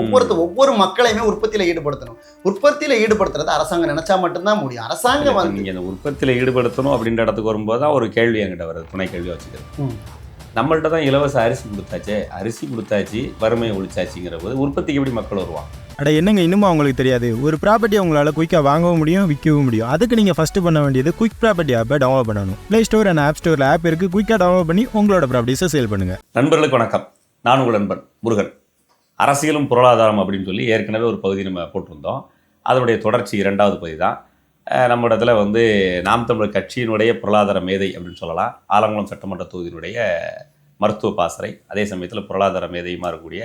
ஒவ்வொருத்த ஒவ்வொரு மக்களையுமே உற்பத்தியில ஈடுபடுத்தணும். உற்பத்தியில ஈடுபடுத்துறது அரசாங்கம் நினைச்சா மட்டும்தான் முடியும். அரசாங்கம் வந்து நீங்கள் இந்த உற்பத்தியில் ஈடுபடுத்தணும் அப்படின்ற இடத்துக்கு வரும்போது தான் ஒரு கேள்வி என்கிட்ட வருது. துணை கேள்வி வச்சுக்கிறது. ம். நம்மள்ட்ட தான் இலவச அரிசி கொடுத்தாச்சே அரிசி கொடுத்தாச்சு வறுமையை ஒழிச்சாச்சுங்கிற போது உற்பத்திக்கு எப்படி மக்கள் வருவான் அட என்னங்க இன்னும் அவங்களுக்கு தெரியாது? ஒரு ப்ராப்பர்ட்டி உங்களால் குயிக்காக வாங்கவும் முடியும் விற்கவும் முடியும். அதுக்கு நீங்கள் ஃபஸ்ட்டு பண்ண வேண்டியது குயிக் ப்ராப்பர்ட்டி ஆப்பை டவுன்லோட் பண்ணணும். ப்ளே ஸ்டோர் அண்ட் ஆப் ஸ்டோரில் ஆப் இருக்குது குயிக்காக டவுன்லோட் பண்ணி உங்களோட ப்ராப்பர்ட்டிஸை சேல் பண்ணுங்கள் நண்பர்களுக்கு வணக்கம். நான் உங்கள் நண்பன் முருகன். அரசியலும் பொருளாதாரம் அப்படின்னு சொல்லி ஏற்கனவே ஒரு பகுதி நம்ம போட்டிருந்தோம். அதனுடைய தொடர்ச்சி இரண்டாவது பகுதி தான். நம்ம இடத்துல வந்து நாம் தமிழர் கட்சியினுடைய பொருளாதார மேதை அப்படின்னு சொல்லலாம். ஆலங்குளம் சட்டமன்ற தொகுதியினுடைய மருத்துவ பாசறை அதே சமயத்தில் பொருளாதார மேதையுமா இருக்கக்கூடிய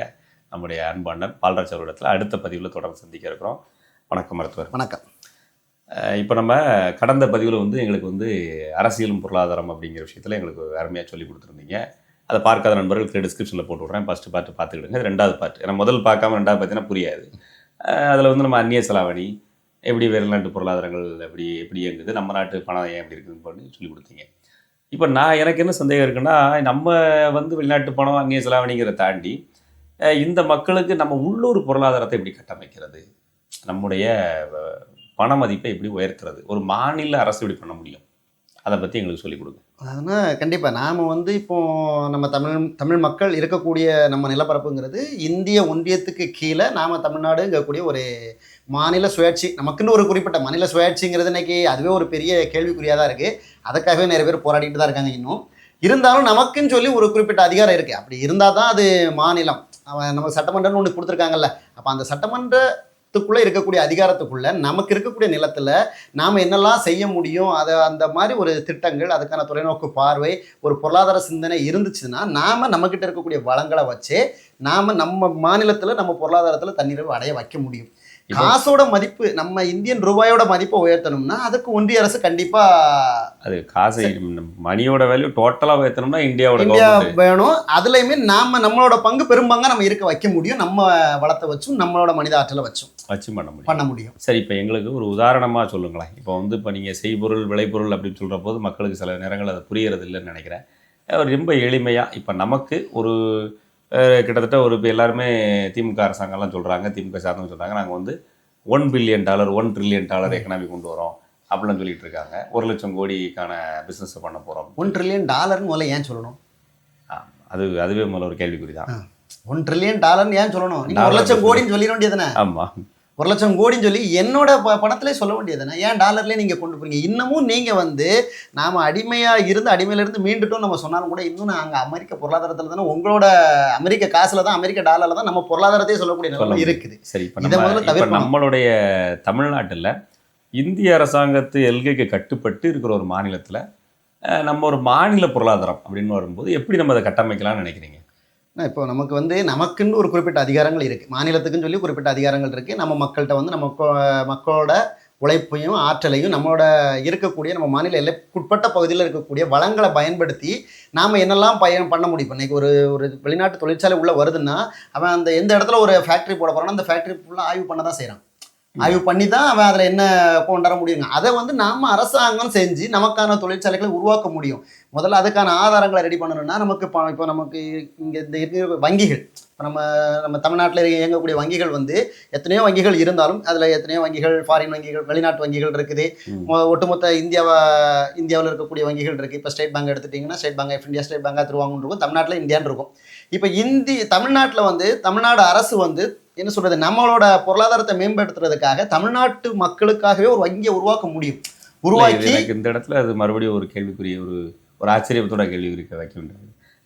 நம்முடைய அன்பாண்டன் பால்ராஜ் அவரிடத்தில் அடுத்த பதிவில் தொடர்ந்து சந்திக்க இருக்கிறோம். வணக்கம் மருத்துவர். வணக்கம். இப்போ நம்ம கடந்த பதிவில் வந்து எங்களுக்கு வந்து அரசியலும் பொருளாதாரம் அப்படிங்கிற விஷயத்தில் எங்களுக்கு அருமையாக சொல்லி கொடுத்துருந்தீங்க. அதை பார்க்காத நண்பர்களுக்கு டிஸ்கிரிப்ஷனில் போட்டு விட்றேன். ஃபஸ்ட்டு பார்ட்டு பார்த்துக்கிடுங்க. ரெண்டாவது பார்ட் ஏன்னா முதல் பார்க்காம ரெண்டாவது பார்த்தீங்கன்னா புரியாது. அதில் வந்து நம்ம அந்நிய செலாவணி எப்படி வெளிநாட்டு பொருளாதாரங்கள் எப்படி எப்படி இயங்குது நம்ம நாட்டு பணம் ஏன் எப்படி இருக்குதுன்னு பண்ணி சொல்லி கொடுத்தீங்க. இப்போ நான் எனக்கு என்ன சந்தேகம் இருக்குன்னா நம்ம வந்து வெளிநாட்டு பணம் அந்நிய செலாவணிங்கிறத தாண்டி இந்த மக்களுக்கு நம்ம உள்ளூர் பொருளாதாரத்தை எப்படி கட்டமைக்கிறது? நம்முடைய பண மதிப்பை எப்படி உயர்த்துறது? ஒரு மாநில அரசு எப்படி பண்ண முடியும்? அதை பற்றி எங்களுக்கு சொல்லிக் கொடுங்க. அதனால் கண்டிப்பாக நாம் வந்து இப்போ நம்ம தமிழ் தமிழ் மக்கள் இருக்கக்கூடிய நம்ம நிலப்பரப்புங்கிறது இந்திய ஒன்றியத்துக்கு கீழே நாம் தமிழ்நாடுங்கக்கூடிய ஒரு மாநில சுயாட்சி நமக்குன்னு ஒரு குறிப்பிட்ட மாநில சுயாட்சிங்கிறது இன்னைக்கு அதுவே ஒரு பெரிய கேள்விக்குறியாக தான் இருக்குது அதுக்காகவே நிறைய பேர் போராடிட்டு தான் இருக்காங்க இன்னும். இருந்தாலும் நமக்குன்னு சொல்லி ஒரு குறிப்பிட்ட அதிகாரம் இருக்குது அப்படி இருந்தால் தான் அது மாநிலம். அவன் நம்ம சட்டமன்றம்னு ஒன்று கொடுத்துருக்காங்கல்ல. அப்போ அந்த சட்டமன்ற நிலத்துக்குள்ளே இருக்கக்கூடிய அதிகாரத்துக்குள்ளே நமக்கு இருக்கக்கூடிய நிலத்தில் நாம் என்னெல்லாம் செய்ய முடியும்? அதை அந்த மாதிரி ஒரு திட்டங்கள் அதுக்கான தொலைநோக்கு பார்வை ஒரு பொருளாதார சிந்தனை இருந்துச்சுன்னா நாம் நம்மக்கிட்ட இருக்கக்கூடிய வளங்களை வச்சு நாம் நம்ம மாநிலத்தில் நம்ம பொருளாதாரத்தில் தன்னிறைவு அடைய வைக்க முடியும். காசோட மதிப்பு நம்ம இந்தியன் ரூபாயோட மதிப்பை உயர்த்தணும்னா அதுக்கு ஒன்றிய அரசு கண்டிப்பாக அது காசை மணியோட வேல்யூ டோட்டலாக உயர்த்தணும்னா இந்தியாவோட இந்தியா வேணும். அதுலேயுமே நாம் நம்மளோட பங்கு பெரும்பாங்க நம்ம இருக்க வைக்க முடியும். நம்ம வளத்தை வச்சும் நம்மளோட மனித ஆற்றலை வச்சும் வச்சு பண்ண முடியும். பண்ண முடியும். சரி இப்போ எங்களுக்கு ஒரு உதாரணமாக சொல்லுங்களேன். இப்போ வந்து இப்போ நீங்கள் செய்பொருள் விளைபொருள் அப்படின்னு சொல்கிற போது மக்களுக்கு சில நேரங்கள் அது புரியறது இல்லைன்னு நினைக்கிறேன் ரொம்ப எளிமையாக இப்போ நமக்கு ஒரு கிட்டத்தட்ட ஒரு இப்போ எல்லாருமே திமுக அரசாங்கம்லாம் சொல்கிறாங்க திமுக சார்ந்தவங்க சொல்கிறாங்க நாங்கள் வந்து one billion dollar one trillion dollar economy கொண்டு வரோம் அப்படிலாம் சொல்லிட்டு இருக்காங்க. ஒரு லட்சம் கோடிக்கான பிஸ்னஸ் பண்ண போகிறோம் ஒன் ட்ரில்லியன் டாலர்னு முதல்ல ஏன் சொல்லணும்? அது அதுவே முதல்ல ஒரு கேள்விக்குறி தான் ஒன் ட்ரில்லியன் டாலர்னு ஏன் சொல்லணும்? ஒரு லட்சம். கோடின்னு சொல்லிட வேண்டியதுதானே ஆமாம் ஒரு லட்சம் கோடின்னு சொல்லி என்னோட ப பணத்திலே சொல்ல வேண்டியதுதானே ஏன் டாலர்லேயே நீங்கள் கொண்டு போறீங்க இன்னமும் நீங்கள் வந்து நாம் அடிமையாக இருந்து அடிமையிலேருந்து மீண்டுட்டோம் நம்ம சொன்னாலும் கூட இன்னும் நாங்கள் அமெரிக்க பொருளாதாரத்தில் தானே உங்களோட அமெரிக்க காசில் தான் அமெரிக்க டாலரில் தான் நம்ம பொருளாதாரத்தையே சொல்லக்கூடிய சொல்ல நிலைமை. இருக்குது சரி இப்போ இதை முதல்ல தவிர்க்கணும். நம்மளுடைய தமிழ்நாட்டில் இந்திய அரசாங்கத்து எல்கைக்கு கட்டுப்பட்டு இருக்கிற ஒரு மாநிலத்தில் நம்ம ஒரு மாநில பொருளாதாரம் அப்படின்னு வரும்போது எப்படி நம்ம அதை கட்டமைக்கலாம்னு நினைக்கிறீங்க இப்போ நமக்கு வந்து நமக்குன்னு ஒரு குறிப்பிட்ட அதிகாரங்கள் இருக்குது மாநிலத்துக்குன்னு சொல்லி குறிப்பிட்ட அதிகாரங்கள் இருக்குது நம்ம மக்கள்கிட்ட வந்து நம்ம மக்களோட உழைப்பையும் ஆற்றலையும் நம்மளோட இருக்கக்கூடிய நம்ம மாநில எல்லைக்குட்பட்ட பகுதியில் இருக்கக்கூடிய வளங்களை பயன்படுத்தி நாம் என்னெல்லாம் பயன் பண்ண முடியும்? இப்போ இன்னைக்கு ஒரு ஒரு வெளிநாட்டு தொழிற்சாலை உள்ளே வருதுன்னா அவன் அந்த எந்த இடத்துல ஒரு ஃபேக்ட்ரி போட போகிறான்னா அந்த ஃபேக்ட்ரி ஃபுல்லாக ஆய்வு பண்ண தான் செய்கிறான் ஆய்வு பண்ணி தான் அவன் அதில் என்ன கொண்டு வர முடியுங்க அதை வந்து நாம அரசாங்கம் செஞ்சு நமக்கான தொழிற்சாலைகளை உருவாக்க முடியும். முதல்ல அதுக்கான ஆதாரங்களை ரெடி பண்ணணும்னா நமக்கு இப்போ இப்போ நமக்கு இங்கே இந்த இருக்கிற வங்கிகள். இப்போ நம்ம நம்ம தமிழ்நாட்டில் இயங்கக்கூடிய வங்கிகள் வந்து எத்தனையோ வங்கிகள் இருந்தாலும் அதில் எத்தனையோ வங்கிகள் ஃபாரின் வங்கிகள் வெளிநாட்டு வங்கிகள் இருக்குது. ஒட்டுமொத்த இந்தியாவை இந்தியாவில் இருக்கக்கூடிய வங்கிகள் இருக்குது இப்போ ஸ்டேட் பேங்க் எடுத்துட்டிங்கன்னா State Bank of India State பேங்காக திருவாங்கன்னு இருக்கும். தமிழ்நாட்டில் இந்தியான்னு இருக்கும். இப்போ இந்தி தமிழ்நாட்டில் வந்து தமிழ்நாடு அரசு வந்து என்ன சொல்கிறது நம்மளோட பொருளாதாரத்தை மேம்படுத்துறதுக்காக தமிழ்நாட்டு மக்களுக்காகவே ஒரு வங்கியை உருவாக்க முடியும். உருவாக்கி இந்த இடத்துல அது மறுபடியும் ஒரு கேள்விக்குரிய ஒரு ஒரு ஆச்சரியத்தோட கேள்விக்குறி வைக்க வேண்டியது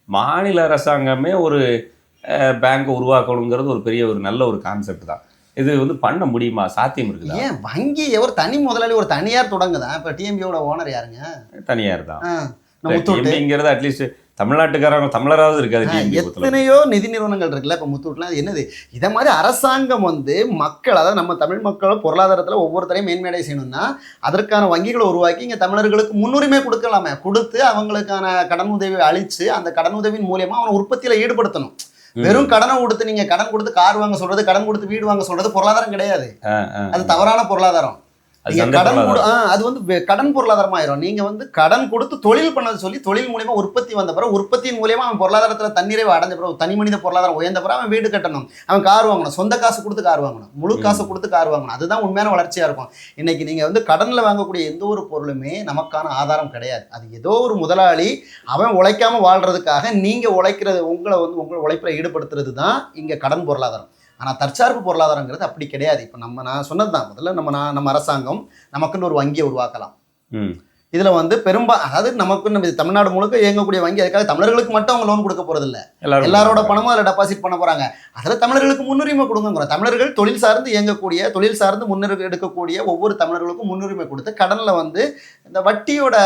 மாநில அரசாங்கமே ஒரு பேங்கை உருவாக்கணுங்கிறது ஒரு பெரிய ஒரு நல்ல ஒரு கான்செப்ட் தான். இது வந்து பண்ண முடியுமா? சாத்தியம் இருக்குதா? ஏன் வங்கி ஒரு தனி முதலாளி ஒரு தனியார் தொடங்குதான் இப்போ டிஎம்பியோட ஓனர் யாருங்க? தனியார் தான். டிஎம்பிங்கிறது அட்லீஸ்ட் தமிழ்நாட்டுக்காரங்க தமிழராவது இருக்காது. எத்தனையோ நிதி நிறுவனங்கள் இருக்குல்ல இப்போ முத்தூட்லாம் என்னது இதை மாதிரி அரசாங்கம் வந்து மக்கள் அதாவது நம்ம தமிழ் மக்கள் பொருளாதாரத்தில் ஒவ்வொருத்தரையும் மேன்மேடை செய்யணும்னா அதற்கான வங்கிகளை உருவாக்கி இங்கே தமிழர்களுக்கு முன்னுரிமை கொடுக்கலாமே கொடுத்து அவங்களுக்கான கடன் உதவி அளித்து அந்த கடன் உதவியின் மூலியமா அவனை உற்பத்தியில் ஈடுபடுத்தணும். வெறும் கடனை கொடுத்து நீங்க கடன் கொடுத்து கார் வாங்க சொல்றது கடன் கொடுத்து வீடு வாங்க சொல்றது பொருளாதாரம் கிடையாது. அது தவறான பொருளாதாரம் கடன் அது வந்து கடன் பொருளாதாரம் ஆயிரும் நீங்க வந்து கடன் கொடுத்து தொழில் பண்ண சொல்லி தொழில் மூலியமா உற்பத்தி வந்த பிறகு உற்பத்தியின் மூலியமா அவன் பொருளாதாரத்துல தன்னிறைவு அடைஞ்ச பிறகு தனி மனித பொருளாதாரம் உயர்ந்த பிறகு அவன் வீடு கட்டணும். அவன் கார் வாங்கணும். சொந்த காசு கொடுத்து கார் வாங்கணும். முழு காசு கொடுத்து கார் வாங்கணும். அதுதான் உண்மையான வளர்ச்சியா இருக்கும். இன்னைக்கு நீங்க வந்து கடன்ல வாங்கக்கூடிய எந்த ஒரு பொருளுமே நமக்கான ஆதாரம் கிடையாது. அது ஏதோ ஒரு முதலாளி அவன் உழைக்காம வாழ்றதுக்காக நீங்க உழைக்கிறது உங்களை வந்து உங்களை உழைப்புல ஈடுபடுத்துறது தான் இங்க கடன் பொருளாதாரம். ஆனால் தற்சார்பு பொருளாதாரங்கிறது அப்படி கிடையாது. இப்போ நம்ம நான் சொன்னது தான் முதல்ல நம்ம நான் நம்ம அரசாங்கம் நமக்குன்னு ஒரு வங்கியை உருவாக்கலாம். இதில் வந்து பெரும்பா அதாவது நமக்கு நம்ம தமிழ்நாடு முழுக்க இயங்கக்கூடிய வங்கி அதுக்காக தமிழர்களுக்கு மட்டும் அவங்க லோன் கொடுக்க போறது இல்ல எல்லாரோட பணமும் அதில் டெபாசிட் பண்ண போறாங்க. அதில் தமிழர்களுக்கு முன்னுரிமை கொடுங்கிறோம் தமிழர்கள் தொழில் சார்ந்து இயங்கக்கூடிய தொழில் சார்ந்து முன்னுரிமை எடுக்கக்கூடிய ஒவ்வொரு தமிழர்களுக்கும் முன்னுரிமை கொடுத்து கடன்ல வந்து இந்த வட்டியோட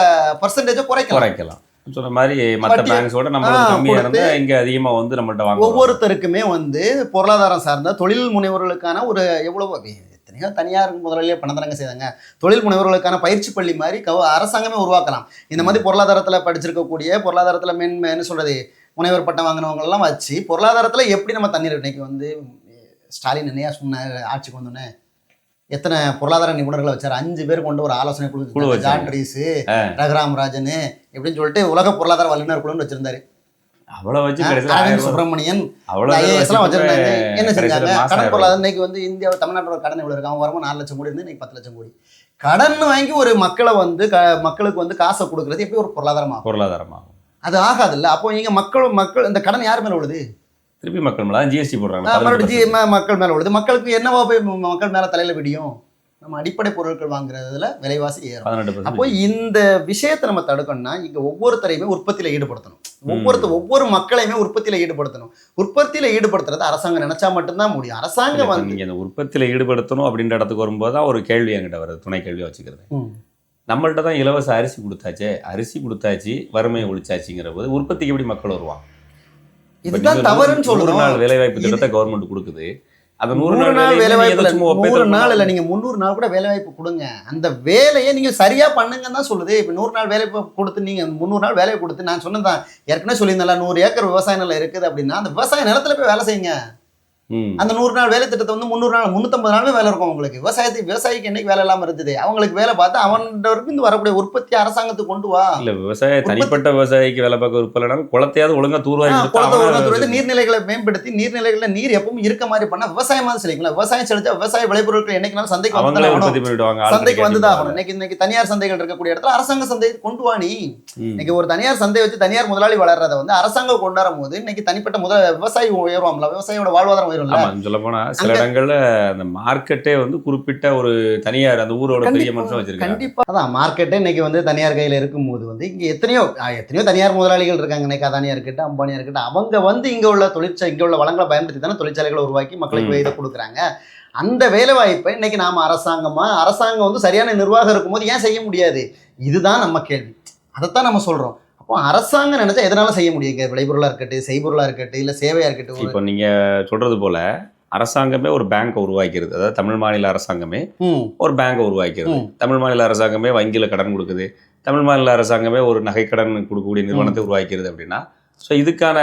பர்சன்டேஜை குறைக்கலாம். குறைக்கலாம். சொன்ன மாதிரி மற்ற பேங்க்ஸோட நம்ம ஆ, கம்மியா கொடுத்து- இருந்தா இங்க அதிகமா வந்து நம்மள்ட்ட வாங்க ஒவ்வொருத்தருக்குமே வந்து பொருளாதாரம் சார்ந்த தொழில் முனைவோர்களுக்கான ஒரு எவ்வளவு எத்தனையோ தனியார் முதலாளியே பணத்தரங்க செய்தாங்க. தொழில் முனைவோர்களுக்கான பயிற்சி பள்ளி மாதிரி கவ அரசாங்கமே உருவாக்கலாம். இந்த மாதிரி பொருளாதாரத்தில் படிச்சிருக்கக்கூடிய பொருளாதாரத்தில் மென் என்ன சொல்றது முனைவர் பட்டம் வாங்கினவங்க எல்லாம் வச்சு பொருளாதாரத்தில் எப்படி நம்ம தண்ணீர் இன்னைக்கு வந்து ஸ்டாலின் என்னையா சொன்னார் ஆட்சிக்கு வந்தோடனே எத்தனை பொருளாதார நிபுணர்களை வச்சார்? அஞ்சு பேர் கொண்டு ஒரு ஆலோசனை குழு. ஜான் ரீஸு ரகுராம் ராஜன் இப்படின்னு சொல்லிட்டு உலக பொருளாதார வல்லுநர் குழுன்னு வச்சிருந்தாரு. அவ்வளவு வச்சு அரவிந்த் சுப்பிரமணியன் அவ்வளவு ஐஏஎஸ் எல்லாம் வச்சிருந்தாங்க என்ன செஞ்சாங்க? கடன் ஆயிரம் பொருளாதாரம் இன்னைக்கு வந்து இந்தியா தமிழ்நாட்டோட கடன் எவ்வளவு இருக்கு? அவன் வருமானம் நாலு லட்சம் கோடி இருந்து இன்னைக்கு பத்து லட்சம் கோடி. கடன் வாங்கி ஒரு மக்களை வந்து க மக்களுக்கு வந்து காசை கொடுக்கறது எப்படி ஒரு பொருளாதாரமாகும்? பொருளாதாரமாகும். அது ஆகாதுல்ல. அப்போ இங்க மக்கள் மக்கள் இந்த கடன் யார் மேல விழுது? திருப்பி மக்கள் மேல ஜிஎஸ்டி போடுறாங்க. ஆஹ் மறுபடியும் ஜி- 15%. ம- மக்கள் மேல விழுது. மக்களுக்கு என்னவா போய் மக்கள் மேல தலையில விடியும்? நம்ம அடிப்படை பொருட்கள் வாங்குறதுல விலைவாசி ஏறும். அப்போ. இந்த விஷயத்தை நம்ம தடுக்கணும்னா இங்க ஒவ்வொருத்தரையுமே உற்பத்தியில ஈடுபடுத்தணும். ஒவ்வொருத்தர் ஒவ்வொரு மக்களையுமே உற்பத்தியில ஈடுபடுத்தணும். உற்பத்தியில ஈடுபடுத்துறது அரசாங்கம் நினைச்சா மட்டும்தான் முடியும். அரசாங்கம் வந்து இந்த உற்பத்தியில ஈடுபடுத்தணும் அப்படின்ற இடத்துக்கு வரும்போது ஒரு கேள்வி என்கிட்ட வருது. துணை கேள்வியா வச்சுக்கிறது. நம்மள்ட்ட தான் இலவச அரிசி கொடுத்தாச்சே. அரிசி கொடுத்தாச்சு வறுமையை ஒழிச்சாச்சுங்கிற போது உற்பத்திக்கு எப்படி மக்கள் வருவாங்க? இதுதான் தவறுன்னு நூறு சொல்லணும் நாள் வேலைவாய்ப்பு திட்டத்தை கவர்மெண்ட் கொடுக்குது. அந்த நூறு நாள் நாள் வேலை வேலையை வாய்ப்பு சும்மா ஒப்பேத்த நூறு நாள் இல்ல நீங்க முந்நூறு நாள் கூட வேலை வாய்ப்பு கொடுங்க. அந்த வேலையை நீங்க சரியா பண்ணுங்கன்னு தான் சொல்லுது. இப்ப நூறு நாள் வேலை கொடுத்து நீங்க முந்நூறு நாள் வேலையை கொடுத்து நான் சொன்னதான் ஏற்கனவே சொல்லியிருந்தேன்ல நூறு ஏக்கர் விவசாய நிலம் இருக்குது அப்படின்னா அந்த விவசாய நிலத்துல போய் வேலை செய்யுங்க. அந்த நூறு நாள் வேலை திட்டத்தை வந்து முந்நூறு நாள் முந்நூற்றம்பது நாளுமே வேலை இருக்கும் உங்களுக்கு விவசாயத்துக்கு விவசாயிக்கு என்னைக்கு வேலை இல்லாம இருந்தது? அவங்களுக்கு வேலை பார்த்து அவன்கிட்ட இருந்து வரக்கூடிய உற்பத்தி அரசாங்கத்துக்கு கொண்டு வா. இல்ல விவசாய தனிப்பட்ட விவசாயிக்கு வேலை பார்க்க விருப்பம் குளத்தையாவது ஒழுங்கா தூர்வாரி குளத்தை அவன் ஒழுங்கா துறைத்து வேலை நீர்நிலைகளை மேம்படுத்தி நீர்நிலைகளில் நீர் எப்பவும் இருக்க மாதிரி பண்ணா விவசாயமா செழிக்கும்ல. விவசாயம் செழிச்சா விவசாய விளைபொருட்கள் என்னைக்குனாலும் சந்தைக்கு வந்து தானே சந்தைக்கு போவாங்க. ஆகணும். இன்னைக்கு இன்னைக்கு தனியார் சந்தைகள் இருக்கக்கூடிய இடத்துல அரசாங்க சந்தை கொண்டு வா நீ. இன்னைக்கு ஒரு தனியார் சந்தை வச்சு தனியார் முதலாளி வளர்றத வந்து அரசாங்கம் கொண்டாடும் போது இன்னைக்கு தனிப்பட்ட முதல் விவசாயி உயருவாம்ல விவசாயியோட வாழ்வாதாரம் ஆமா சொல்ல போனா சில இடங்கள்ல அந்த மார்க்கெட்டே வந்து குறிப்பிட்ட ஒரு தனியார் அந்த ஊரோட பெரிய மனுஷன் வச்சிருக்காங்க கண்டிப்பா. அதான் மார்க்கெட்டே இன்னைக்கு வந்து தனியார் கையில இருக்கும்போது வந்து இங்க எத்தனையோ எத்தனையோ தனியார் முதலாளிகள் இருக்காங்க. இன்னைக்கு அதானியா இருக்கட்டும் அம்பானியா இருக்கட்டும். அவங்க வந்து இங்க உள்ள தொழிற்சா இங்க உள்ள வளங்களை பயன்படுத்தி தானே தொழிற்சாலைகளை உருவாக்கி மக்களுக்கு. இதை கொடுக்குறாங்க. அந்த வேலை வாய்ப்பை இன்னைக்கு நாம அரசாங்கமா அரசாங்கம் வந்து சரியான நிர்வாகம் இருக்கும்போது ஏன் செய்ய முடியாது? இதுதான் நம்ம கேள்வி. அதைத்தான் நம்ம சொல்றோம். அப்போ அரசாங்கம் நினைச்சா எதனால செய்ய முடியும்? இங்க விளைபொருளா இருக்கட்டும் செய்பொருளா இருக்கட்டும் இல்ல சேவையா இருக்கட்டும் இப்போ நீங்க சொல்றது போல அரசாங்கமே ஒரு பேங்கை உருவாக்கிறது. அதாவது தமிழ் மாநில அரசாங்கமே ஒரு பேங்கை உருவாக்கிறது. தமிழ் மாநில அரசாங்கமே வங்கியில கடன் கொடுக்குது. தமிழ் மாநில அரசாங்கமே ஒரு நகைக்கடன் கொடுக்கக்கூடிய நிறுவனத்தை உருவாக்கிறது அப்படின்னா ஸோ இதுக்கான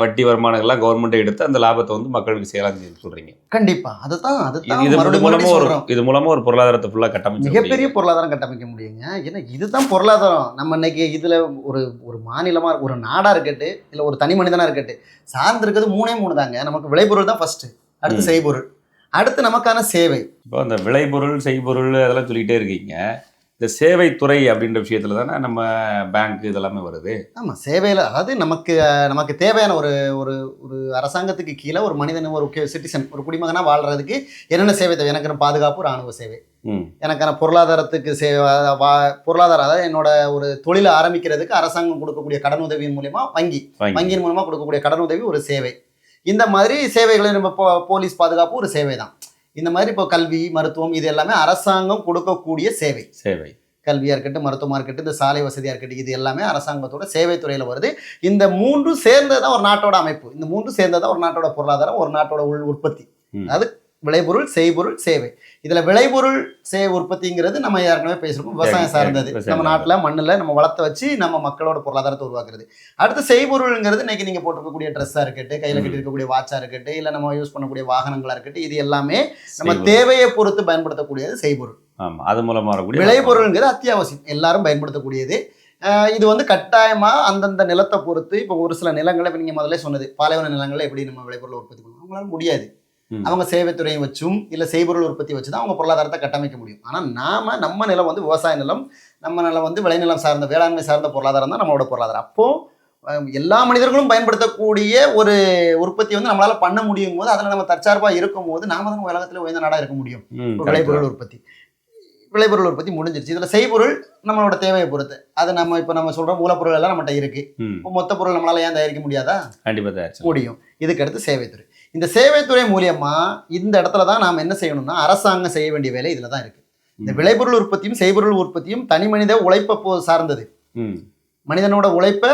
வட்டி வருமானங்கள்லாம் கவர்மெண்ட்டே எடுத்து அந்த லாபத்தை வந்து மக்களுக்கு செய்யலாம் சொல்றீங்க. கண்டிப்பா. அதுதான் அதுதான் இது மறுபடியும் மூலமா மறுபடியும் ஒரு இது மூலமா ஒரு பொருளாதாரத்தை ஃபுல்லா கட்டமைச்சு மிகப்பெரிய பொருளாதாரம் கட்டமைக்க முடியுங்க. ஏன்னா இதுதான் பொருளாதாரம். நம்ம இன்னைக்கு இதுல ஒரு ஒரு மாநிலமா ஒரு நாடா இருக்கட்டு இல்ல ஒரு தனி மனிதனா இருக்கட்டு சார்ந்து இருக்கிறது மூணே மூணு தாங்க. நமக்கு விளைபொருள் தான் ஃபர்ஸ்ட் அடுத்து. செய்பொருள். அடுத்து நமக்கான சேவை. இப்போ அந்த விளைபொருள் செய்பொருள் அதெல்லாம் சொல்லிக்கிட்டே இருக்கீங்க. இந்த சேவைத்துறை அப்படின்ற விஷயத்துல தானே நம்ம பேங்க் இதெல்லாமே வருது. ஆமா சேவையில அதாவது நமக்கு நமக்கு தேவையான ஒரு ஒரு ஒரு அரசாங்கத்துக்கு கீழே ஒரு மனிதன் ஒரு சிட்டிசன் ஒரு குடிமகனா வாழ்றதுக்கு என்னென்ன சேவை தேவை? எனக்கு பாதுகாப்பு ராணுவ சேவை. எனக்கான பொருளாதாரத்துக்கு சே அஹ் வா- பொருளாதாரம் அதாவது என்னோட ஒரு தொழிலை ஆரம்பிக்கிறதுக்கு அரசாங்கம் கொடுக்கக்கூடிய கடன் உதவியின் மூலியமா வங்கி வாங்கி. வங்கியின் மூலமா கொடுக்கக்கூடிய கடன் உதவி ஒரு சேவை. இந்த மாதிரி சேவைகளை நம்ம போ- போலீஸ் பாதுகாப்பு ஒரு சேவை தான் இந்த மாதிரி இப்போ கல்வி மருத்துவம் இது எல்லாமே அரசாங்கம் கொடுக்கக்கூடிய சேவை. சேவை. கல்வியாக இருக்கட்டும் மருத்துவமாக இருக்கட்டும் இந்த சாலை வசதியாக இருக்கட்டும் இது எல்லாமே அரசாங்கத்தோட சேவை துறையில் வருது. இந்த மூன்றும் சேர்ந்தது தான் ஒரு நாட்டோட அமைப்பு. இந்த மூன்றும் சேர்ந்தது தான் ஒரு நாட்டோட பொருளாதாரம் ஒரு நாட்டோட உள் உற்பத்தி. அது விளைபொருள் செய்பொருள் சேவை. இதில் விளைபொருள் சே உற்பத்திங்கிறது நம்ம ஏற்கனவே பேசியிருக்கோம். விவசாயம் சரி, சார்ந்தது. நம்ம நாட்டில் மண்ணில் நம்ம வளர்த்த வச்சு நம்ம மக்களோட பொருளாதாரத்தை உருவாக்குறது. அடுத்து செய்பொருள்ங்கிறது இன்னைக்கு நீங்கள் போட்டிருக்கக்கூடிய ட்ரெஸ்ஸாக இருக்கட்டும் கையில் ம். கட்டி இருக்கக்கூடிய வாட்சாக இருக்கட்டும் இல்லை நம்ம யூஸ் பண்ணக்கூடிய வாகனங்களாக இருக்கட்டும் இது எல்லாமே நம்ம. தேவையை பொறுத்து பயன்படுத்தக்கூடியது செய்பொருள். ஆமா அது மூலமா வரக்கூடிய விளைபொருள்ங்கிறது அத்தியாவசியம். எல்லாரும் பயன்படுத்தக்கூடியது. இது வந்து கட்டாயமா அந்தந்த நிலத்தை பொறுத்து இப்போ ஒரு சில நிலங்களை இப்போ நீங்கள் முதல்ல சொன்னது பாலைவன நிலங்களை எப்படி நம்ம விளைபொருளை உற்பத்தி பண்ணணும்? அவங்களால முடியாது. அவங்க சேவைத்துறையை வச்சும் இல்லை செய்பொருள் உற்பத்தி வச்சு தான் அவங்க பொருளாதாரத்தை கட்டமைக்க முடியும். ஆனால் நாம நம்ம நிலம் வந்து விவசாய நிலம் நம்ம நிலம் வந்து விளைநிலம் சார்ந்த வேளாண்மை சார்ந்த பொருளாதாரம் தான் நம்மளோட பொருளாதாரம். அப்போ அஹ், எல்லா மனிதர்களும் பயன்படுத்தக்கூடிய ஒரு உற்பத்தி வந்து நம்மளால பண்ண முடியும் போது அதில் நம்ம தற்சார்பாக இருக்கும் போது நாம தான் உலகத்தில் உயர்ந்த நாடாக இருக்க முடியும். விளைபொருள் உற்பத்தி. விளைபொருள் உற்பத்தி முடிஞ்சிருச்சு. இதில் செய்பொருள் நம்மளோட தேவையை பொறுத்து. அது நம்ம இப்போ நம்ம சொல்கிற மூலப்பொருள் எல்லாம் நம்மகிட்ட இருக்கு. ம், இப்போ மொத்த பொருள் நம்மளால ஏன் தயாரிக்க முடியாதா? கண்டிப்பா தயாரிச்சு முடியும். இதுக்கு அடுத்து சேவைத்துறை. இந்த சேவைத்துறை மூலியமா இந்த இடத்துல தான் நாம் என்ன செய்யணும்னா அரசாங்கம் செய்ய வேண்டிய வேலை இதில் தான் இருக்கு. இந்த. விளைபொருள் உற்பத்தியும் செய்பொருள் உற்பத்தியும் தனி மனித உழைப்பை சார்ந்தது. மனிதனோட உழைப்பை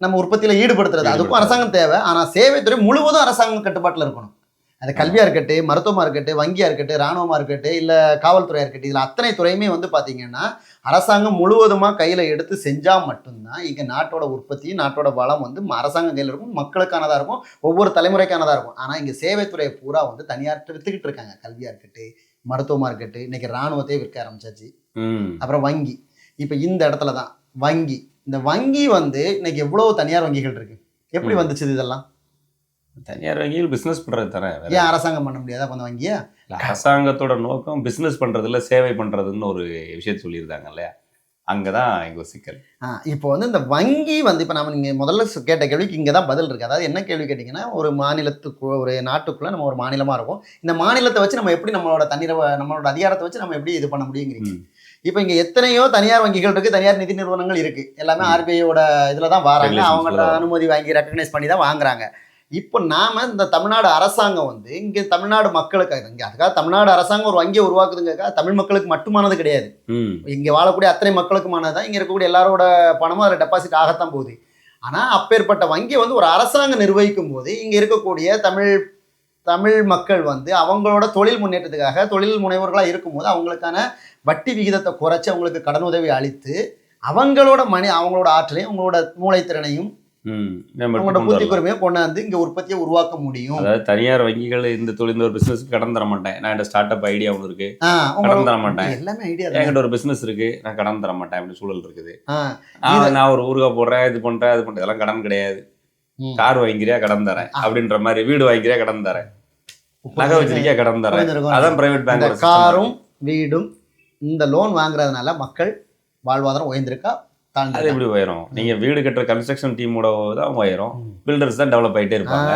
நம்ம உற்பத்தியில் ஈடுபடுத்துறது. அதுக்கும். அரசாங்கம் தேவை. ஆனால் சேவைத்துறை முழுவதும் அரசாங்கம் கட்டுப்பாட்டில் இருக்கணும். அது கல்வியாக இருக்கட்டும் மருத்துவமாக இருக்கட்டும் வங்கியாக இருக்கட்டும் ராணுவமாக இருக்கட்டும் இல்லை காவல்துறையாக இருக்கட்டும் இதில் அத்தனை துறையுமே வந்து பார்த்தீங்கன்னா அரசாங்கம் முழுவதுமாக கையில் எடுத்து செஞ்சால் மட்டும்தான் இங்கே நாட்டோட உற்பத்தி நாட்டோட வளம் வந்து அரசாங்கம் கையில் இருக்கும் மக்களுக்கானதாக இருக்கும் ஒவ்வொரு தலைமுறைக்கானதாக இருக்கும். ஆனால் இங்கே சேவைத்துறையை பூரா வந்து தனியார்ட்ட வித்துக்கிட்டு இருக்காங்க. கல்வியாக இருக்கட்டும் மருத்துவமாக இருக்கட்டும் இன்னைக்கு ராணுவத்தையே விற்க ஆரம்பிச்சாச்சு. அப்புறம் வங்கி. இப்போ இந்த இடத்துல தான் வங்கி. இந்த வங்கி வந்து இன்னைக்கு எவ்வளவு தனியார் வங்கிகள் இருக்கு? எப்படி. வந்துச்சு இதெல்லாம்? தனியார் வங்கியில் பிசினஸ் பண்றது தானே ஏன் அரசாங்கம் பண்ண முடியாதா? கொஞ்சம் வங்கியா? அரசாங்கத்தோட நோக்கம் பிசினஸ் பண்றதுல சேவை பண்றதுன்னு ஒரு விஷயத்தை சொல்லியிருந்தாங்க இல்லையா? அங்கதான் இங்க ஒரு சிக்கல். ஆ, இப்போ வந்து இந்த வங்கி வந்து இப்போ நம்ம நீங்கள் முதல்ல கேட்ட கேள்விக்கு இங்கே தான் பதில் இருக்குது அதாவது என்ன கேள்வி கேட்டிங்கன்னா ஒரு மாநிலத்துக்கு ஒரு நாட்டுக்குள்ளே நம்ம ஒரு மாநிலமாக இருக்கும். இந்த மாநிலத்தை வச்சு நம்ம எப்படி நம்மளோட தண்ணீரை நம்மளோட அதிகாரத்தை வச்சு நம்ம எப்படி இது பண்ண முடியுங்கிறீங்க. இப்போ இங்கே எத்தனையோ தனியார் வங்கிகள் இருக்குது தனியார் நிதி நிறுவனங்கள் இருக்குது எல்லாமே. ஆர்பிஐயோட இதில் தான் வராங்க. தான். அனுமதி வாங்கி ரெக்கக்னைஸ் பண்ணி தான் வாங்குறாங்க. இப்போ நாம இந்த தமிழ்நாடு அரசாங்கம் வந்து இங்கே தமிழ்நாடு மக்களுக்காக இங்கே அதுக்காக தமிழ்நாடு அரசாங்கம் ஒரு வங்கியை உருவாக்குதுங்கிறதுக்காக தமிழ் மக்களுக்கு மட்டுமானது கிடையாது. இங்கே வாழக்கூடிய அத்தனை மக்களுக்குமானது தான் இங்கே இருக்கக்கூடிய எல்லாரோட பணமும் அதில் டெபாசிட் ஆகத்தான் போகுது. ஆனால் அப்பேற்பட்ட வங்கியை வந்து ஒரு அரசாங்கம் நிர்வகிக்கும் போது இங்கே இருக்கக்கூடிய தமிழ் தமிழ் மக்கள் வந்து அவங்களோட தொழில் முன்னேற்றத்துக்காக தொழில் முனைவோர்களாக இருக்கும்போது அவங்களுக்கான வட்டி விகிதத்தை குறைச்சி அவங்களுக்கு கடனுதவி அளித்து அவங்களோட மணி அவங்களோட ஆற்றலையும் அவங்களோட மூளைத்திறனையும் அவங்களோட புத்தி. கூர்மையை கொண்டாந்து இங்கே உற்பத்தியை உருவாக்க முடியும். அதாவது தனியார் வங்கிகள் இந்த தொழில் இந்த ஒரு பிசினஸ் கடன் தர மாட்டேன். நான் என்கிட்ட ஸ்டார்ட் அப் ஐடியா ஒன்று இருக்கு கடன் தர மாட்டேன். எல்லாமே ஐடியா என்கிட்ட ஒரு பிசினஸ் இருக்கு. நான் கடன் தர மாட்டேன் அப்படி சூழல் இருக்குது. நான் ஒரு ஊருகா போடுறேன் இது பண்றேன் அது பண்றேன். இதெல்லாம் கடன் கிடையாது. கார் வாங்கிக்கிறியா கடன் தரேன். அப்படின்ற மாதிரி வீடு வாங்கிக்கிறியா கடன் தரேன். நகை வச்சிருக்கியா கடன் தரேன். அதான் பிரைவேட் பேங்க் காரும் வீடும் இந்த லோன் வாங்குறதுனால மக்கள் வாழ்வாதாரம் உயர்ந்திருக்கா? அது எப்படி உயரும். நீங்க வீடு கட்டுற கன்ஸ்ட்ரக்ஷன் டீமோட தான் உயரும். பில்டர்ஸ் தான் டெவலப் ஆயிட்டே இருப்பாங்க.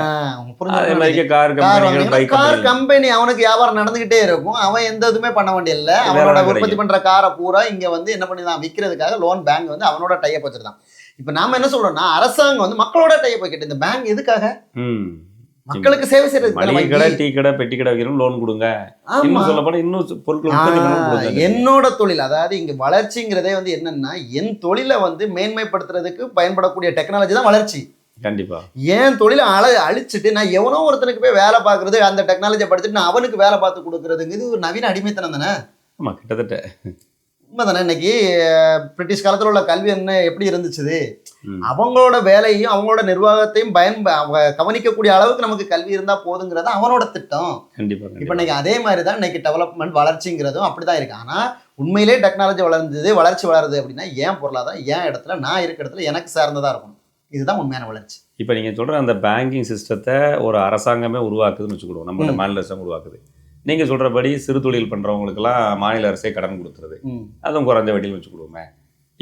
அதே மாதிரி கார் கம்பெனிகள் பைக் கார் கம்பெனி அவனுக்கு வியாபாரம் நடந்துகிட்டே இருக்கும். அவன் எந்த இதுவுமே பண்ண வேண்டியதில்ல. அவனோட உற்பத்தி. பண்ற காரை பூரா இங்க வந்து என்ன பண்ணிதான் விற்கிறதுக்காக லோன் பேங்க் வந்து அவனோட டைப் வச்சிருந்தான் இப்ப நாம என்ன சொல்றோம்னா அரசாங்கம் வந்து மக்களோட டைப் வைக்கிட்டு இந்த பேங்க் எதுக்காக? மக்களுக்கு சேவை செய்யறதுக்கு தானே மளிகை கடை. டீ கடை பெட்டி கடை வைக்கணும் லோன் கொடுங்க. இன்னும் சொல்ல போனா இன்னும் பொருட்கள் என்னோட தொழில் அதாவது இங்க வளர்ச்சிங்கிறதே வந்து என்னன்னா என் தொழிலை வந்து மேன்மைப்படுத்துறதுக்கு பயன்படக்கூடிய டெக்னாலஜி தான் வளர்ச்சி. கண்டிப்பா. என் தொழிலை அழ அழிச்சிட்டு நான் எவனோ ஒருத்தனுக்கு போய் வேலை பார்க்கறது அந்த டெக்னாலஜியை படிச்சுட்டு நான் அவனுக்கு வேலை பார்த்து கொடுக்கறதுங்கிறது ஒரு நவீன அடிமைத்தனம் தானே? ஆமா கிட்டத்தட்ட. உண்மை தானே இன்னைக்கு பிரிட்டிஷ் காலத்துல உள்ள கல்வி என்ன எப்படி இருந்துச்சு. அவங்களோட வேலையும் அவங்களோட நிர்வாகத்தையும் பயன் கவனிக்கக்கூடிய அளவுக்கு நமக்கு கல்வி இருந்தா போதுங்கிறது அவனோட திட்டம். கண்டிப்பா இப்போ இன்னைக்கு அதே மாதிரி தான் இன்னைக்கு டெவலப்மெண்ட் வளர்ச்சிங்கிறதும் அப்படிதான் இருக்கு. ஆனா உண்மையிலே டெக்னாலஜி வளர்ந்தது வளர்ச்சி வளருது அப்படின்னா ஏன் பொருளாதாரம் ஏன் இடத்துல நான் இருக்க இடத்துல எனக்கு சார்ந்ததா இருக்கணும். இதுதான் உண்மையான வளர்ச்சி. இப்போ நீங்க சொல்ற அந்த பேங்கிங் சிஸ்டத்தை ஒரு அரசாங்கமே உருவாக்குதுன்னு வச்சுக்கிடுவோம். நம்ம ம். மாநில அரசாங்கம் உருவாக்குது. நீங்க சொல்றபடி சிறு தொழில் பண்றவங்களுக்குலாம் மாநில அரசே கடன் கொடுத்துருது. அதுவும் குறைஞ்ச வட்டியில் வச்சுக்கிடுவோமே.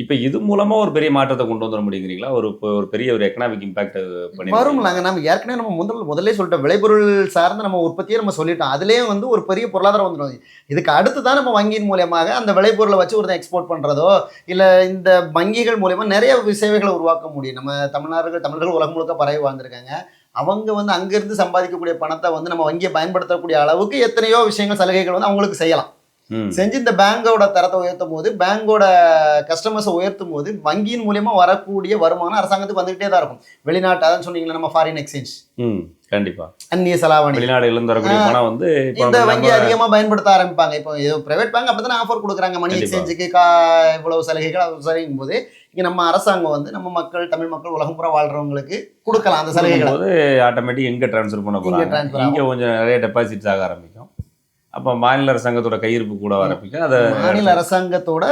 இப்போ இது மூலமா ஒரு பெரிய மாற்றத்தை கொண்டு வந்துட முடியுங்கிறீங்களா? ஒரு ஒரு பெரிய ஒரு எக்கனாமிக் இம்பாக்ட் பண்ணி வரும்லாங்க. நம்ம ஏற்கனவே நம்ம முதல் முதல்ல சொல்லிட்டோம். விளைபொருள் சார்ந்த நம்ம உற்பத்தியை நம்ம சொல்லிட்டோம். அதுலேயே வந்து ஒரு பெரிய பொருளாதாரம் வந்துடும் இதுக்கு அடுத்து தான் நம்ம வங்கியின் மூலியமாக அந்த விளைபொருளை வச்சு ஒருத்தன் எக்ஸ்போர்ட் பண்ணுறதோ இல்லை இந்த வங்கிகள் மூலயமா நிறைய சேவைகளை உருவாக்க முடியும். நம்ம தமிழ்நாடுகள் தமிழர்கள் உலகம் முழுக்க பரவி வாழ்ந்திருக்காங்க. அவங்க வந்து அங்கேருந்து சம்பாதிக்கக்கூடிய பணத்தை வந்து நம்ம வங்கியை பயன்படுத்தக்கூடிய அளவுக்கு எத்தனையோ விஷயங்கள் சலுகைகள் வந்து அவங்களுக்கு செய்யலாம். செஞ்சு இந்த பேங்கோட தரத்தை உயர்த்தும் போது பேங்கோட கஸ்டமர்ஸை உயர்த்தும் போது வங்கியின் மூலியமா வரக்கூடிய வருமானம் அரசாங்கத்துக்கு வந்துகிட்டே தான் இருக்கும். வெளிநாட்டு அதான் சொன்னீங்களா நம்ம ஃபாரின் எக்ஸ்சேஞ்ச் கண்டிப்பா. அந்நிய செலாவணி. வெளிநாடுகளில் வரக்கூடிய. பணம் வந்து இந்த வங்கி அதிகமா பயன்படுத்த ஆரம்பிப்பாங்க. இப்போ பிரைவேட் பேங்க் அப்பதான் ஆஃபர் கொடுக்குறாங்க மணி. எக்ஸ்சேஞ்சுக்கு கா இவ்வளவு சலுகைகள் அது போது இங்க நம்ம அரசாங்கம் வந்து நம்ம மக்கள் தமிழ் மக்கள் உலகம் பூரா வாழ்றவங்களுக்கு கொடுக்கலாம் அந்த சலுகைகளை. போது ஆட்டோமேட்டிக் எங்க ட்ரான்ஸ்ஃபர் பண்ண போறாங்க. இங்க கொஞ்சம் நிறைய டெபாசிட்ஸ் ஆக ஆரம்பிக்கும் அப்போ மாநில அரசாங்கத்தோட கையிருப்பு கூட வரப்பிக்க அதை மாநில அரசாங்கத்தோட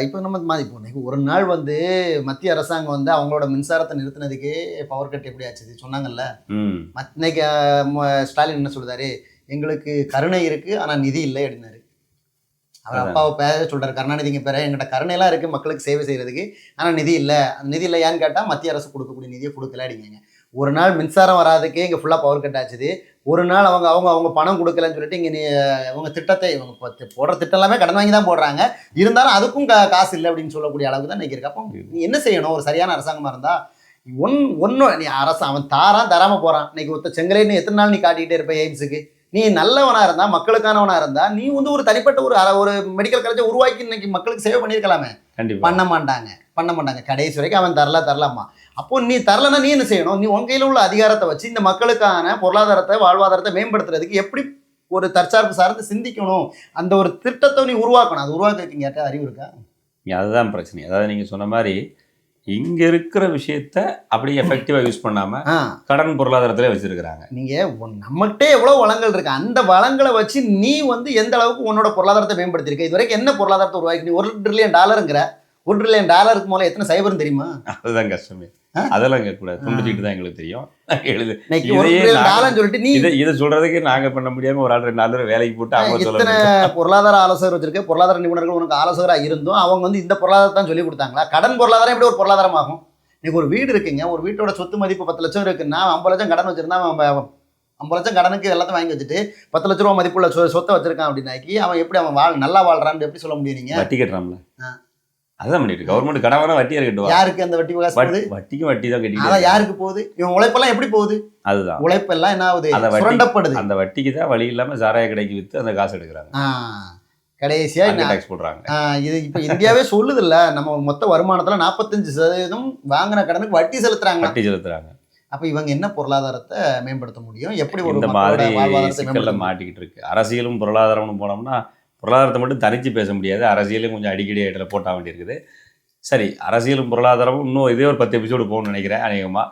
இப்போ நம்ம மா- இப்போ ஒரு நாள் வந்து மத்திய அரசாங்கம் வந்து அவங்களோட மின்சாரத்தை நிறுத்தினதுக்கே பவர் கட் எப்படி ஆச்சு? சொன்னாங்கல்ல? இன்னைக்கு ஸ்டாலின் என்ன சொல்றாரு? எங்களுக்கு கருணை இருக்கு ஆனா நிதி இல்லை அப்படின்னாரு. அவர். அப்பாவை பேர சொல்றாரு. கருணாநிதிங்க பேர எங்கிட்ட கருணையெல்லாம் இருக்கு மக்களுக்கு சேவை செய்யறதுக்கு ஆனா நிதி இல்லை. அந்த நிதி இல்லை ஏன்னு கேட்டா மத்திய அரசு கொடுக்கக்கூடிய நிதியை கொடுக்கல அப்படிங்க ஒரு நாள் மின்சாரம் வராதுக்கே இங்க ஃபுல்லா பவர் கட் ஆச்சுது. ஒரு நாள் அவங்க அவங்க அவங்க பணம் கொடுக்கலன்னு சொல்லிட்டு இங்க நீ அவங்க திட்டத்தை இவங்க போடுற திட்டம் எல்லாமே கடன் வாங்கி தான் போடுறாங்க. இருந்தாலும் அதுக்கும் கா- காசு இல்லை அப்படின்னு சொல்லக்கூடிய அளவுக்கு தான் இன்னைக்கு இருக்கு. அப்போ நீ என்ன செய்யணும்? ஒரு சரியான அரசாங்கமா இருந்தா ஒன் ஒன்றும் நீ அரசு அவன் தாரான் தராம போறான். இன்னைக்கு ஒருத்த செங்கலை நீ எத்தனை நாள் நீ காட்டிக்கிட்டே இருப்ப எய்ம்ஸுக்கு? நீ நல்லவனா இருந்தா மக்களுக்கானவனா இருந்தா நீ வந்து ஒரு தனிப்பட்ட ஒரு ஒரு மெடிக்கல் காலேஜை உருவாக்கி இன்னைக்கு மக்களுக்கு சேவை பண்ணியிருக்கலாமே. பண்ண மாட்டாங்க. பண்ண மாட்டாங்க. கடைசி வரைக்கும் அவன் தரல தரலாமா அப்போ நீ தரலன்னா நீ என்ன செய்யணும்? நீ உன் கையில உள்ள அதிகாரத்தை வச்சு இந்த மக்களுக்கான பொருளாதாரத்தை வாழ்வாதாரத்தை மேம்படுத்துறதுக்கு எப்படி ஒரு தற்சார்பு சார்ந்து சிந்திக்கணும்? அந்த ஒரு திட்டத்தை நீ உருவாக்கணும். அது உருவாக்குறதுக்கு யார்ட்ட அறிவு இருக்கா? அதுதான் பிரச்சனை. அதாவது நீங்க சொன்ன மாதிரி இங்க இருக்கிற விஷயத்த அப்படியே எஃபெக்டிவா யூஸ் பண்ணாம ஆ. கடன் பொருளாதாரத்திலே வச்சிருக்கிறாங்க. நீங்க உன் நம்மகிட்டே எவ்வளவு வளங்கள் இருக்கு. அந்த வளங்களை வச்சு நீ வந்து எந்த அளவுக்கு உன்னோட பொருளாதாரத்தை மேம்படுத்திருக்க இது வரைக்கும் என்ன பொருளாதாரத்தை உருவாக்கி நீ ஒரு ட்ரில்லியன் டாலருங்கிற ஒரு ட்ரில்லியன் டாலருக்கு முதல்ல எத்தனை சைபர்னு தெரியுமா? அதுதான் கஷ்டமே? அதெல்லாம் கேட்கக்கூடாது துண்டிச்சுட்டு தான் எங்களுக்கு தெரியும். எழுது சொல்லிட்டு நீ இதை இதை சொல்றதுக்கு நாங்க பண்ண முடியாம ஒரு ஆள் ரெண்டு பேர் வேலைக்கு போட்டு அவங்க சொல்ல பொருளாதார ஆலோசகர் வச்சிருக்க. பொருளாதார நிபுணர்கள் உனக்கு ஆலோசகராக இருந்தும் அவங்க வந்து இந்த பொருளாதாரத்தை தான் சொல்லி கொடுத்தாங்களா? கடன் பொருளாதாரம் எப்படி ஒரு பொருளாதாரம் ஆகும்? இன்னைக்கு ஒரு வீடு இருக்குங்க. ஒரு வீட்டோட சொத்து மதிப்பு பத்து லட்சம் இருக்குன்னா ஐம்பது லட்சம் கடன் வச்சிருந்தா அவன் ஐம்பது லட்சம் கடனுக்கு எல்லாத்தையும் வாங்கி வச்சுட்டு பத்து லட்ச ரூபா மதிப்புள்ள சொத்தை வச்சிருக்கான் அப்படின்னாக்கி அவன் எப்படி அவன் வாழ் நல்லா வாழ்றான்னு எப்படி சொல்ல முடியும் நீங்க? வட்டி கட்டுறான்ல. அதுதான் பண்ணிட்டு கவர்மெண்ட் கடன் வேணா வட்டியா இருக்கட்டும் யாருக்கு அந்த வட்டி காசு வட்டி- வட்டிக்கும் வட்டி தான் அதான் கட்டிட்டு யாருக்கு போகுது? இவன் உழைப்பெல்லாம் எப்படி போகுது? அதுதான். உழைப்பெல்லாம் என்ன ஆகுது? அந்த வட்டி- சுரண்டப்படுது. அந்த வட்டிக்கு தான் வழி இல்லாம சாராய கடைக்கு வித்து அந்த காசு எடுக்கிறாங்க. கடைசியா டாக்ஸ் போடுறாங்க. இது இப்போ இந்தியாவே சொல்லுது இல்ல நம்ம மொத்த வருமானத்துல நாற்பத்தஞ்சு சதவீதம் வாங்கின கடனுக்கு வட்டி செலுத்துறாங்க. வட்டி செலுத்துறாங்க. அப்ப இவங்க என்ன பொருளாதாரத்தை மேம்படுத்த முடியும்? எப்படி ஒரு மாதிரி? மாட்டிக்கிட்டு இருக்கு. அரசியலும் பொருளாதாரம்னு போனோம்னா பொருளாதாரத்தை மட்டும் தனித்து பேச முடியாது. அரசியலையும் கொஞ்சம் அடிக்கடி இடத்துல போட்டா வேண்டியிருக்குது. சரி அரசியலும் பொருளாதாரமும் இன்னும் இதே ஒரு பத்து எபிசோடு போகணும்னு நினைக்கிறேன் அநேகமாக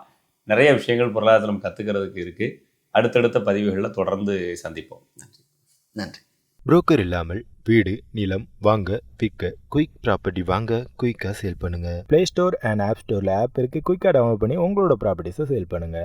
நிறைய விஷயங்கள் பொருளாதாரத்தில் நம்ம கற்றுக்கிறதுக்கு இருக்குது அடுத்தடுத்த பதிவுகளில் தொடர்ந்து சந்திப்போம். நன்றி. புரோக்கர் இல்லாமல் வீடு நிலம் வாங்க விற்க குயிக் ப்ராப்பர்ட்டி வாங்க குயிக்காக சேல் பண்ணுங்க. ப்ளே ஸ்டோர் அண்ட் ஆப் ஸ்டோரில் ஆப் இருக்குது குயிக்காக டவுன்லோட் பண்ணி உங்களோட ப்ராப்பர்ட்டிஸை சேல் பண்ணுங்கள்